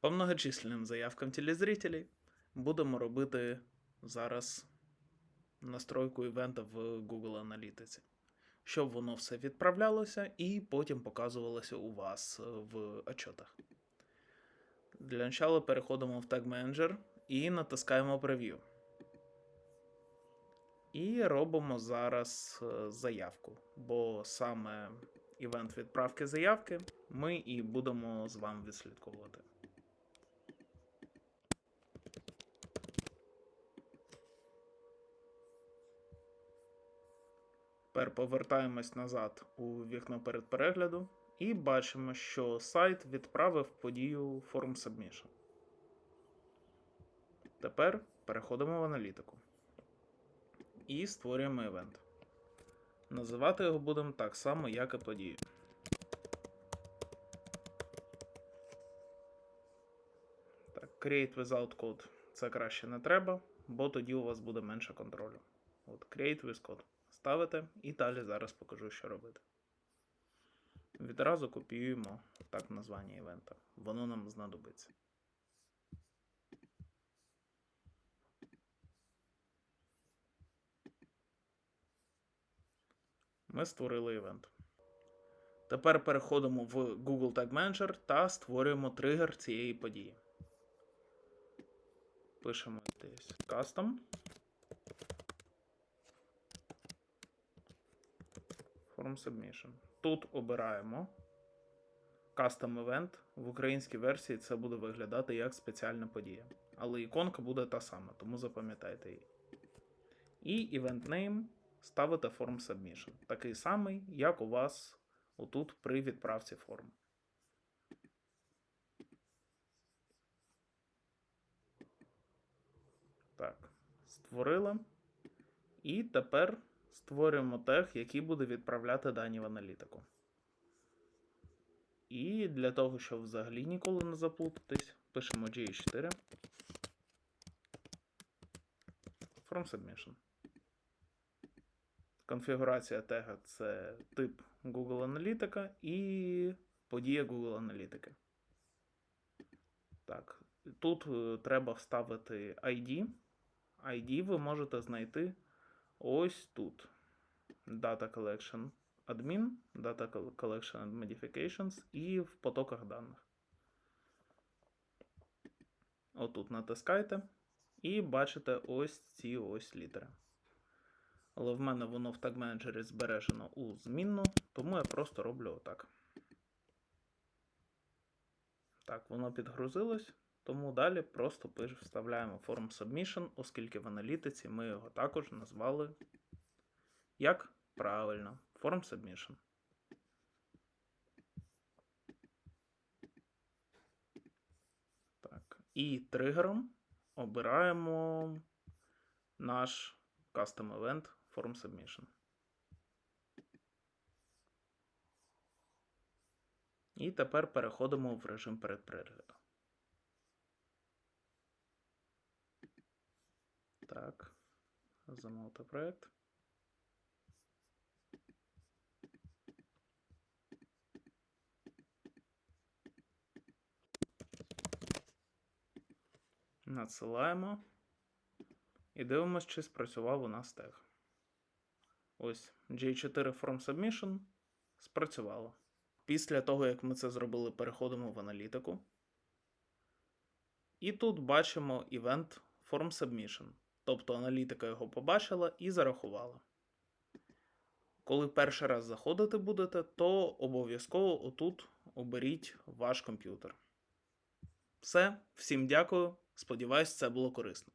По многочисленним заявкам телезрителей будемо робити зараз настройку івента в Google Аналітиці, щоб воно все відправлялося і потім показувалося у вас е, в отчетах. Для початку переходимо в Tag Manager і натискаємо Preview. І робимо зараз е, заявку, бо саме івент відправки заявки ми і будемо з вами відслідковувати. Тепер повертаємось назад у вікно перед перегляду і бачимо, що сайт відправив подію Form Submission. Тепер переходимо в аналітику і створюємо івент. Називати його будемо так само, як і подію. Так, create without code це краще не треба, бо тоді у вас буде менше контролю. От create with code. Ставите і далі зараз покажу, що робити. Відразу копіюємо так названня івента. Воно нам знадобиться. Ми створили івент. Тепер переходимо в Google Tag Manager та створюємо тригер цієї події. Пишемо десь custom. Form Submission. Тут обираємо Custom Event. В українській версії це буде виглядати як спеціальна подія. Але іконка буде та сама, тому запам'ятайте її. І Event Name ставите Form Submission. Такий самий, як у вас отут при відправці форм. Так, створили. І тепер створюємо тег, який буде відправляти дані в аналітику. І для того, щоб взагалі ніколи не заплутатись, пишемо GH4 From Submission. Конфігурація тега це тип Google Аналітика і подія Google Аналітики. Так, тут е, треба вставити ID. ID ви можете знайти ось тут. Data Collection Admin, Data Collection and Modifications і в потоках даних. Отут натискайте і бачите ось ці ось літери. Але в мене воно в Manager збережено у змінну, тому я просто роблю отак. Так, воно підгрузилось, тому далі просто вставляємо Form Submission, оскільки в аналітиці ми його також назвали як правильно Form Submission. Так, і тригером обираємо наш Custom Event Form Submission. І тепер переходимо в режим передперегляду. Так, замовити проєкт. Надсилаємо. І дивимося, чи спрацював у нас тег. Ось J4 From Submission спрацювало. Після того, як ми це зробили, переходимо в аналітику. І тут бачимо Event Form Submission. Тобто аналітика його побачила і зарахувала. Коли перший раз заходити будете, то обов'язково отут оберіть ваш комп'ютер. Все, всім дякую. Сподіваюсь, це було корисно.